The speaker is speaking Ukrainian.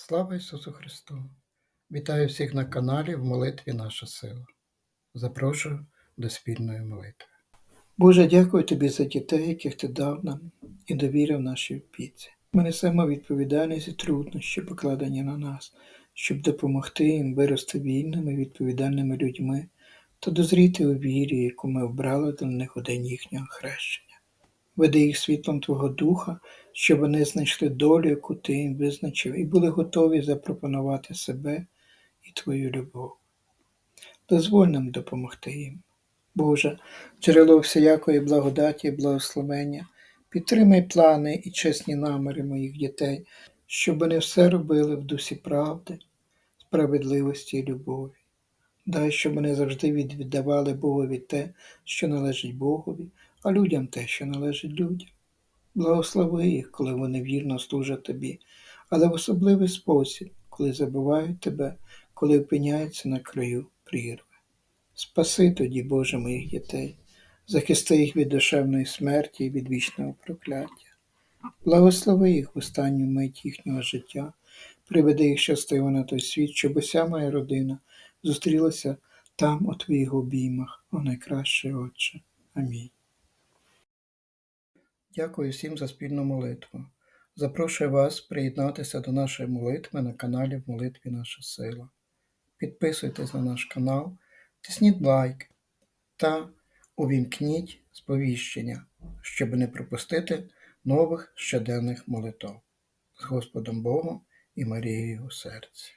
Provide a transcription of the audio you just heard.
Слава Ісусу Христу! Вітаю всіх на каналі в молитві Наша сила. Запрошую до спільної молитви. Боже, дякую Тобі за дітей, яких Ти дав нам і довірив нашій опіці. Ми несемо відповідальність і труднощі, покладені на нас, щоб допомогти їм вирости вільними, відповідальними людьми та дозріти у вірі, яку ми обрали для них у день їхнього хрещення. Веди їх світлом Твого Духа, щоб вони знайшли долю, яку Ти їм визначив, і були готові запропонувати себе і Твою любов. Дозволь нам допомогти їм. Боже, джерело всіякої благодаті і благословення, підтримай плани і чесні наміри моїх дітей, щоб вони все робили в дусі правди, справедливості і любові. Дай, щоб вони завжди віддавали Богові те, що належить Богові, а людям те, що належить людям. Благослови їх, коли вони вірно служать тобі, але в особливий спосіб, коли забувають тебе, коли опиняються на краю прірви. Спаси тоді, Боже, моїх дітей, захисти їх від душевної смерті і від вічного прокляття. Благослови їх в останню мить їхнього життя, приведи їх щасливо на той світ, щоб уся моя родина зустрілася там, у твоїх обіймах, о найкращий Отче. Амінь. Дякую всім за спільну молитву. Запрошую вас приєднатися до нашої молитви на каналі в молитві Наша Сила. Підписуйтесь на наш канал, тисніть лайк та увімкніть сповіщення, щоб не пропустити нових щоденних молитв з Господом Богом і Марією у серці.